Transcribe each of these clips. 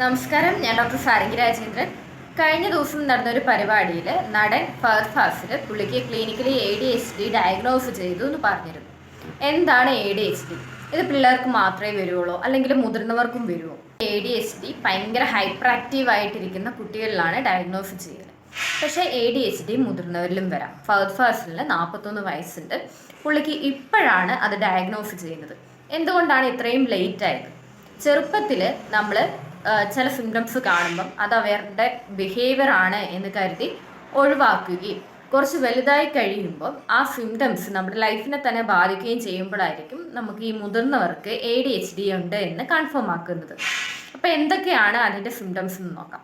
നമസ്കാരം ഞാൻ ഡോക്ടർ സാരംഗി രാജേന്ദ്രൻ. കഴിഞ്ഞ ദിവസം നടന്ന ഒരു പരിപാടിയിൽ നടൻ ഫഹദ് ഫാസിൽ പുള്ളിക്ക് clinically A D H D diagnose ചെയ്തു എന്ന് പറഞ്ഞിരുന്നു. എന്താണ് എ ഡി എച്ച് ഡി ഇത് പിള്ളേർക്ക് മാത്രമേ വരുള്ളൂ അല്ലെങ്കിൽ മുതിർന്നവർക്കും വരുമോ എ ഡി എച്ച് ഡി ഭയങ്കര ഹൈപ്പർ ആക്റ്റീവ് ആയിട്ടിരിക്കുന്ന കുട്ടികളിലാണ് ഡയഗ്നോസ് ചെയ്യുന്നത് പക്ഷേ എ ഡി എച്ച് ഡി മുതിർന്നവരിലും വരാം. ഫഹദ് ഫാസിലിന് നാൽപ്പത്തൊന്ന് വയസ്സുണ്ട്. പുള്ളിക്ക് ഇപ്പോഴാണ് അത് ഡയഗ്നോസ് ചെയ്യുന്നത്. എന്തുകൊണ്ടാണ് ഇത്രയും ലേറ്റ് ആയത്? ചെറുപ്പത്തിൽ നമ്മൾ ചില സിംറ്റംസ് കാണുമ്പം അത് അവരുടെ ബിഹേവിയർ ആണ് എന്ന് കരുതി ഒഴിവാക്കുകയും കുറച്ച് വലുതായി കഴിയുമ്പോൾ ആ സിംറ്റംസ് നമ്മുടെ ലൈഫിനെ തന്നെ ബാധിക്കുകയും ചെയ്യുമ്പോഴായിരിക്കും നമുക്ക് ഈ മുതിർന്നവർക്ക് എ ഡി എച്ച് ഡി ഉണ്ട് എന്ന് കൺഫേം ആക്കുന്നത്. അപ്പോൾ എന്തൊക്കെയാണ് അതിന്റെ സിംറ്റംസ് എന്ന് നോക്കാം.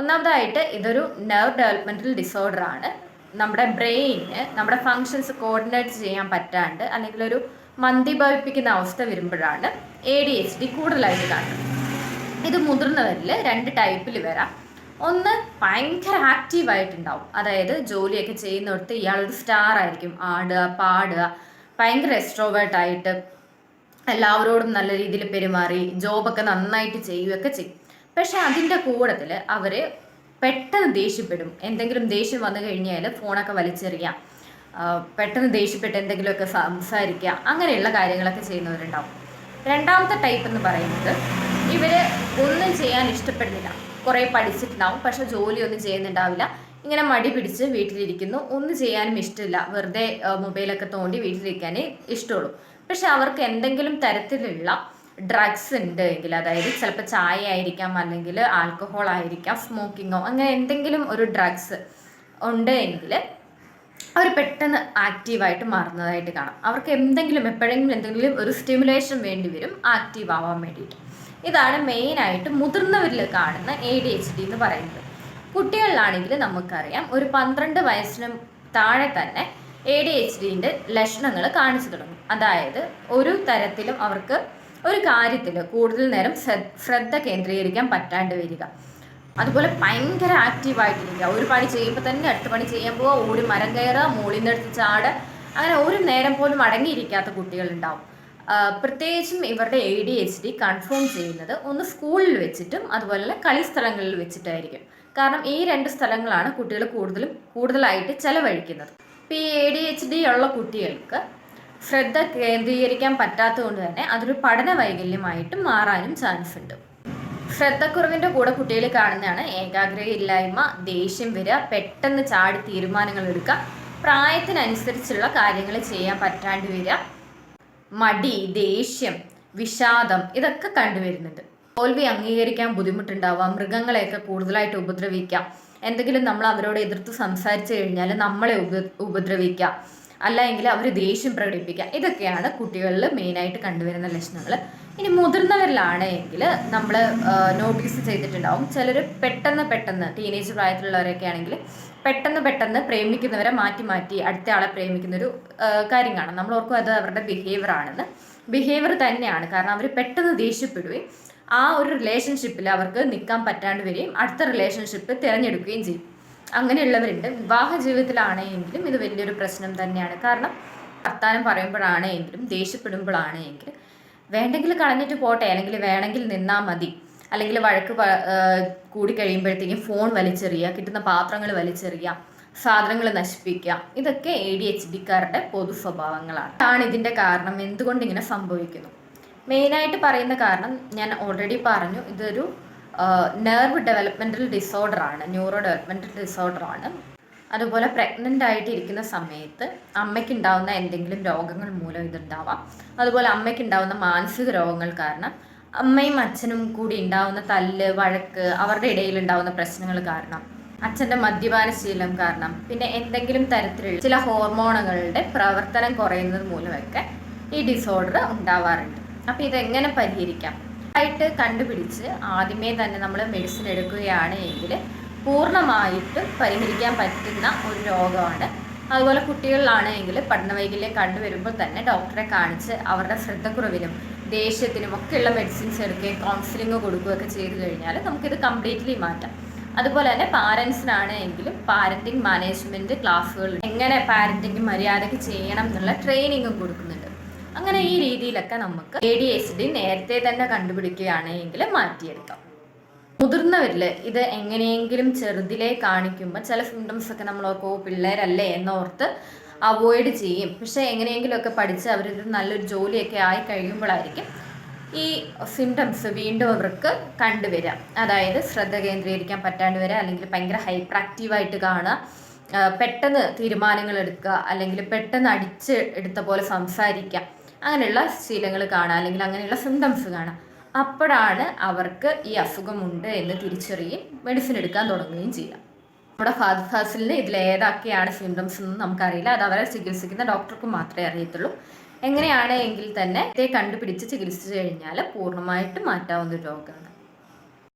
ഒന്നാമതായിട്ട് ഇതൊരു നെർവ് ഡെവലപ്മെന്റൽ ഡിസോർഡർ ആണ്. നമ്മുടെ ബ്രെയിന് നമ്മുടെ ഫങ്ഷൻസ് കോർഡിനേറ്റ് ചെയ്യാൻ പറ്റാണ്ട് അല്ലെങ്കിൽ ഒരു മന്ദിഭവിപ്പിക്കുന്ന അവസ്ഥ വരുമ്പോഴാണ് എ ഡി എച്ച് ഡി കൂടുതലായിട്ട് കാണുന്നത്. ഇത് മുതിർന്നവരിൽ രണ്ട് ടൈപ്പിൽ വരാം. ഒന്ന് ഭയങ്കര ആക്റ്റീവായിട്ടുണ്ടാവും അതായത് ജോലിയൊക്കെ ചെയ്യുന്നിടത്ത് ഇയാളൊരു സ്റ്റാർ ആയിരിക്കും. ആടുക പാടുക. ഭയങ്കര എക്സ്ട്രോവേർട്ടായിട്ട് എല്ലാവരോടും നല്ല രീതിയിൽ പെരുമാറി ജോബൊക്കെ നന്നായിട്ട് ചെയ്യുകയൊക്കെ ചെയ്യും. പക്ഷെ അതിന്റെ കൂടത്തിൽ അവർ പെട്ടെന്ന് ദേഷ്യപ്പെടും. എന്തെങ്കിലും ദേഷ്യം വന്നു കഴിഞ്ഞാൽ ഫോണൊക്കെ വലിച്ചെറിയാം പെട്ടെന്ന് ദേഷ്യപ്പെട്ട് എന്തെങ്കിലുമൊക്കെ സംസാരിക്കുക അങ്ങനെയുള്ള കാര്യങ്ങളൊക്കെ ചെയ്യുന്നവരുണ്ടാവും. രണ്ടാമത്തെ ടൈപ്പ് എന്ന് പറയുന്നത് ഇവർ ഒന്നും ചെയ്യാൻ ഇഷ്ടപ്പെടുന്നില്ല. കുറേ പഠിച്ചിട്ടുണ്ടാവും. പക്ഷെ ജോലിയൊന്നും ചെയ്യുന്നുണ്ടാവില്ല. ഇങ്ങനെ മടി പിടിച്ച് വീട്ടിലിരിക്കുന്നു. ഒന്നും ചെയ്യാനും ഇഷ്ടമില്ല. വെറുതെ മൊബൈലൊക്കെ തോണ്ടി വീട്ടിലിരിക്കാനേ ഇഷ്ടമുള്ളൂ. പക്ഷെ അവർക്ക് എന്തെങ്കിലും തരത്തിലുള്ള ഡ്രഗ്സ് ഉണ്ട് എങ്കിൽ അതായത് ചിലപ്പോൾ ചായ ആയിരിക്കാം അല്ലെങ്കിൽ ആൽക്കഹോൾ ആയിരിക്കാം സ്മോക്കിങ്ങോ അങ്ങനെ എന്തെങ്കിലും ഒരു ഡ്രഗ്സ് ഉണ്ട് എങ്കിൽ അവർ പെട്ടെന്ന് ആക്റ്റീവായിട്ട് മാറുന്നതായിട്ട് കാണാം. അവർക്ക് എന്തെങ്കിലും എപ്പോഴെങ്കിലും എന്തെങ്കിലും ഒരു സ്റ്റിമുലേഷൻ വേണ്ടി വരും. ആക്റ്റീവ് ആവാൻ വേണ്ടിയിട്ട്. ഇതാണ് മെയിനായിട്ട് മുതിർന്നവരിൽ കാണുന്ന എ ഡി എച്ച് ഡി എന്ന് പറയുന്നത്. കുട്ടികളിലാണെങ്കിൽ നമുക്കറിയാം ഒരു പന്ത്രണ്ട് വയസ്സിന് താഴെ തന്നെ എ ഡി എച്ച് ഡിന്റെ ലക്ഷണങ്ങൾ കാണിച്ചു തുടങ്ങും. അതായത് ഒരു തരത്തിലും അവർക്ക് ഒരു കാര്യത്തിൽ കൂടുതൽ നേരം ശ്രദ്ധ കേന്ദ്രീകരിക്കാൻ പറ്റാണ്ട് വരിക. അതുപോലെ ഭയങ്കര ആക്റ്റീവായിട്ടിരിക്കുക ഒരു പണി ചെയ്യുമ്പോൾ തന്നെ അടുത്ത പണി ചെയ്യാൻ പോവുക ഓടി മരം കയറുക മുകളിൽ നിന്ന് ചാടുക അങ്ങനെ ഒരു നേരം പോലും അടങ്ങിയിരിക്കാത്ത കുട്ടികളുണ്ടാവും പ്രത്യേകിച്ചും ഇവരുടെ A D H D confirm ചെയ്യുന്നത് ഒന്ന് സ്കൂളിൽ വെച്ചിട്ടും അതുപോലെ കളിസ്ഥലങ്ങളിൽ വെച്ചിട്ടായിരിക്കും. കാരണം ഈ രണ്ട് സ്ഥലങ്ങളാണ് കുട്ടികൾ കൂടുതലും കൂടുതലായിട്ട് ചെലവഴിക്കുന്നത്. ഇപ്പോൾ ഈ എ ഡി എച്ച് ഡി ഉള്ള കുട്ടികൾക്ക് ശ്രദ്ധ കേന്ദ്രീകരിക്കാൻ പറ്റാത്തതുകൊണ്ട് തന്നെ അതൊരു പഠന വൈകല്യമായിട്ട് മാറാനും ചാൻസ് ഉണ്ട്. ശ്രദ്ധക്കുറവിന്റെ കൂടെ കുട്ടികൾ കാണുന്നതാണ് ഏകാഗ്രതയില്ലായ്മ ദേഷ്യം വരിക പെട്ടെന്ന് ചാടി തീരുമാനങ്ങൾ എടുക്കുക പ്രായത്തിനനുസരിച്ചുള്ള കാര്യങ്ങൾ ചെയ്യാൻ പറ്റാണ്ട് വരിക മടി ദേഷ്യം വിഷാദം ഇതൊക്കെ കണ്ടുവരുന്നുണ്ട്. തോൽവി അംഗീകരിക്കാൻ ബുദ്ധിമുട്ടുണ്ടാവുക മൃഗങ്ങളെയൊക്കെ കൂടുതലായിട്ട് ഉപദ്രവിക്കാം. എന്തെങ്കിലും നമ്മൾ അവരോട് എതിർത്ത് സംസാരിച്ചു കഴിഞ്ഞാൽ നമ്മളെ ഉപ ഉപദ്രവിക്കാം. അല്ലെങ്കിൽ അവർ ദേഷ്യം പ്രകടിപ്പിക്കുക ഇതൊക്കെയാണ് കുട്ടികളിൽ മെയിനായിട്ട് കണ്ടുവരുന്ന ലക്ഷണങ്ങൾ ഇനി മുതിർന്നവരിലാണെങ്കിൽ നമ്മൾ നോട്ടീസ് ചെയ്തിട്ടുണ്ടാവും. ചിലർ പെട്ടെന്ന് പെട്ടെന്ന് ടീനേജ് പ്രായത്തിലുള്ളവരൊക്കെ ആണെങ്കിൽ പെട്ടെന്ന് പെട്ടെന്ന് പ്രേമിക്കുന്നവരെ മാറ്റി മാറ്റി അടുത്ത ആളെ പ്രേമിക്കുന്ന ഒരു കാര്യം നമ്മൾ ഓർക്കും അത് അവരുടെ ബിഹേവിയർ ആണെന്ന്. ബിഹേവിയർ തന്നെയാണ്. കാരണം അവർ പെട്ടെന്ന് ദേഷ്യപ്പെടുകയും ആ ഒരു റിലേഷൻഷിപ്പിൽ അവർക്ക് നിൽക്കാൻ പറ്റാണ്ട് വരികയും അടുത്ത റിലേഷൻഷിപ്പ് തിരഞ്ഞെടുക്കുകയും ചെയ്യും. അങ്ങനെയുള്ളവരുണ്ട്. വിവാഹ ജീവിതത്തിലാണെങ്കിലും ഇത് വലിയൊരു പ്രശ്നം തന്നെയാണ്. കാരണം വർത്താനം പറയുമ്പോഴാണെങ്കിലും ദേഷ്യപ്പെടുമ്പോഴാണെങ്കിലും വേണ്ടെങ്കിൽ കളഞ്ഞിട്ട് പോട്ടെ അല്ലെങ്കിൽ വേണമെങ്കിൽ നിന്നാൽ മതി. അല്ലെങ്കിൽ വഴക്ക് കൂടി കഴിയുമ്പോഴത്തേക്കും ഫോൺ വലിച്ചെറിയുക കിട്ടുന്ന പാത്രങ്ങൾ വലിച്ചെറിയുക സാധനങ്ങൾ നശിപ്പിക്കുക. ഇതൊക്കെ എ ഡി എച്ച് ഡിക്കാരുടെ പൊതു സ്വഭാവങ്ങളാണ്. ആണ് ഇതിന്റെ കാരണം. എന്തുകൊണ്ട് ഇങ്ങനെ സംഭവിക്കുന്നു? മെയിനായിട്ട് പറയുന്ന കാരണം ഞാൻ ഓൾറെഡി പറഞ്ഞു. ഇതൊരു നെർവ് ഡെവലപ്മെന്റൽ ഡിസോർഡർ ആണ്. ന്യൂറോ ഡെവലപ്മെന്റൽ ഡിസോർഡർ ആണ്. അതുപോലെ പ്രഗ്നന്റ് ആയിട്ടിരിക്കുന്ന സമയത്ത് അമ്മയ്ക്ക് ഉണ്ടാവുന്ന എന്തെങ്കിലും രോഗങ്ങൾ മൂലം ഇതുണ്ടാവാം. അതുപോലെ അമ്മയ്ക്ക് ഉണ്ടാവുന്ന മാനസിക രോഗങ്ങൾ കാരണം അമ്മയും അച്ഛനും കൂടി ഉണ്ടാവുന്ന തല്ല് വഴക്ക് അവരുടെ ഇടയിൽ ഉണ്ടാവുന്ന പ്രശ്നങ്ങൾ കാരണം അച്ഛന്റെ മദ്യപാന ശീലം കാരണം പിന്നെ എന്തെങ്കിലും തരത്തിലുള്ള ചില ഹോർമോണുകളുടെ പ്രവർത്തനം കുറയുന്നത് മൂലമൊക്കെ ഈ ഡിസോർഡർ ഉണ്ടാവാറുണ്ട്. അപ്പോൾ ഇതെങ്ങനെ പരിഹരിക്കാം? ആയിട്ട് കണ്ടുപിടിച്ച് ആദ്യമേ തന്നെ നമ്മൾ മെഡിസിൻ എടുക്കുകയാണ് എങ്കിൽ പൂർണമായിട്ടും പരിഹരിക്കാൻ പറ്റുന്ന ഒരു രോഗമാണ്. അതുപോലെ കുട്ടികളിലാണെങ്കിൽ പഠനവൈകല്യം കണ്ടുവരുമ്പോൾ തന്നെ ഡോക്ടറെ കാണിച്ച് അവരുടെ ശ്രദ്ധക്കുറവിലും ദേഷ്യത്തിനും ഒക്കെയുള്ള മെഡിസിൻസ് എടുക്കുകയും കൗൺസിലിംഗ് കൊടുക്കുകയൊക്കെ ചെയ്തു കഴിഞ്ഞാൽ നമുക്കിത് കംപ്ലീറ്റ്ലി മാറ്റാം. അതുപോലെ തന്നെ പാരൻസിനാണെങ്കിലും പാരന്റിങ് മാനേജ്മെന്റ് ക്ലാസ്സുകൾ എങ്ങനെ പാരന്റിങ് മര്യാദയ്ക്ക് ചെയ്യണം എന്നുള്ള ട്രെയിനിങ്ങും കൊടുക്കുന്നുണ്ട്. അങ്ങനെ ഈ രീതിയിലൊക്കെ നമുക്ക് എ ഡി എച്ച് ഡി നേരത്തെ തന്നെ കണ്ടുപിടിക്കുകയാണെങ്കിൽ മാറ്റിയെടുക്കാം. മുതിർന്നവരിൽ ഇത് എങ്ങനെയെങ്കിലും ചെറുതിലേ കാണിക്കുമ്പോൾ ചില സിംറ്റംസ് ഒക്കെ നമ്മൾ ഓർക്കോ "ഓ, പിള്ളേരല്ലേ എന്നോർത്ത് അവോയ്ഡ് ചെയ്യും. പക്ഷേ എങ്ങനെയെങ്കിലുമൊക്കെ പഠിച്ച് അവരൊരു നല്ലൊരു ജോലിയൊക്കെ ആയി കഴിയുമ്പോഴായിരിക്കും ഈ സിംറ്റംസ് വീണ്ടും അവർക്ക് കണ്ടുവരാം. അതായത് ശ്രദ്ധ കേന്ദ്രീകരിക്കാൻ പറ്റാണ്ട് വരിക അല്ലെങ്കിൽ ഭയങ്കര ഹൈപ്പർ ആക്റ്റീവായിട്ട് കാണുക പെട്ടെന്ന് തീരുമാനങ്ങൾ എടുക്കുക അല്ലെങ്കിൽ പെട്ടെന്ന് അടിച്ച് എടുത്ത പോലെ സംസാരിക്കുക. അങ്ങനെയുള്ള ശീലങ്ങൾ കാണുക അല്ലെങ്കിൽ അങ്ങനെയുള്ള സിംറ്റംസ് കാണുക അപ്പോഴാണ് അവർക്ക് ഈ അസുഖമുണ്ട് എന്ന് തിരിച്ചറിയുകയും മെഡിസിൻ എടുക്കാൻ തുടങ്ങുകയും ചെയ്യാം. നമ്മുടെ ഫാദർ ഫാസിലിന് ഇതിൽ ഏതൊക്കെയാണ് സിംറ്റംസ് എന്ന് നമുക്കറിയില്ല. അത് അവരെ ചികിത്സിക്കുന്ന ഡോക്ടർക്ക് മാത്രമേ അറിയത്തുള്ളൂ. എങ്ങനെയാണ് എങ്കിൽ തന്നെ ഇതേ കണ്ടുപിടിച്ച് ചികിത്സിച്ചു കഴിഞ്ഞാൽ പൂർണമായിട്ട് മാറ്റാവുന്ന രോഗമാണ്.